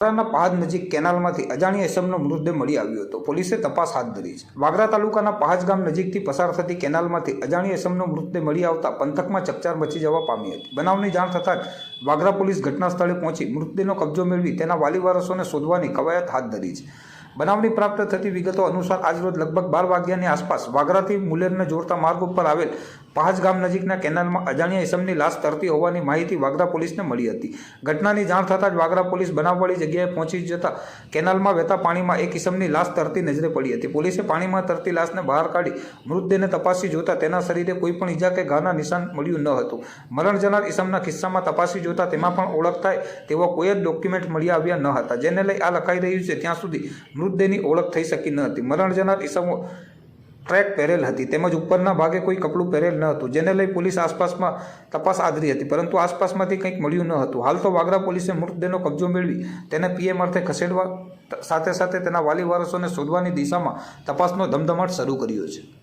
વાગરાના પહાડ નજીક કેનાલમાંથી અજાણ્યા એસમનો મૃતદેહ મળી આવ્યો હતો. પોલીસે તપાસ હાથ ધરી છે. વાગરા તાલુકાના પહાજ ગામ નજીકથી પસાર થતી કેનાલમાંથી અજાણ્યા એસમનો મૃતદેહ મળી આવતા પંથકમાં ચકચાર મચી જવા પામી હતી. બનાવની જાણ થતાં જ વાગરા પોલીસ ઘટના સ્થળે પહોંચી મૃતદેહનો કબજો મેળવી તેના વાલી વારસોને શોધવાની કવાયત હાથ ધરી છે. બનાવની પ્રાપ્ત થતી વિગતો અનુસાર આજરોજ લગભગ બાર વાગ્યાની આસપાસ વાગરાથી મુલેરને જોડતા માર્ગ ઉપર આવેલ પહાજ ગામ નજીકના કેનાલમાં અજાણ્યા ઇસમની લાશ તરતી હોવાની માહિતી વાગરા પોલીસને મળી હતી. ઘટનાની જાણ થતાં જ વાગરા પોલીસ બનાવવાળી જગ્યાએ પહોંચી જતાં કેનાલમાં વહેતા પાણીમાં એક ઇસમની લાશ તરતી નજરે પડી હતી. પોલીસે પાણીમાં તરતી લાશને બહાર કાઢી મૃતદેહને તપાસી જોતા તેના શરીરે કોઈ પણ ઈજા કે ઘાના નિશાન મળ્યું ન હતું. મરણ જનાર ઇસમના કિસ્સામાં તપાસી જોતા તેમાં પણ ઓળખ થાય તેવા કોઈ જ ડોક્યુમેન્ટ મળી આવ્યા ન હતા. જેને લઈ આ લખાઈ રહ્યું છે, ત્યાં સુધી મૃતદેહની ઓળખ થઈ શકી ન હતી. મરણ જનાર ઇસમો ટ્રેક પહેરેલ હતી. તેમજ ઉપરના ભાગે કોઈ કપડું પહેરેલ ન હતું. જેને લઈ પોલીસ આસપાસમાં તપાસ આદરી હતી. પરંતુ આસપાસમાંથી કંઈક મળ્યું ન હતું. હાલ તો વાગરા પોલીસે મૃતદેહનો કબજો મેળવી તેને પીએમ અર્થે ખસેડવા સાથે સાથે તેના વાલી વારસોને શોધવાની દિશામાં તપાસનો ધમધમાટ શરૂ કર્યો છે.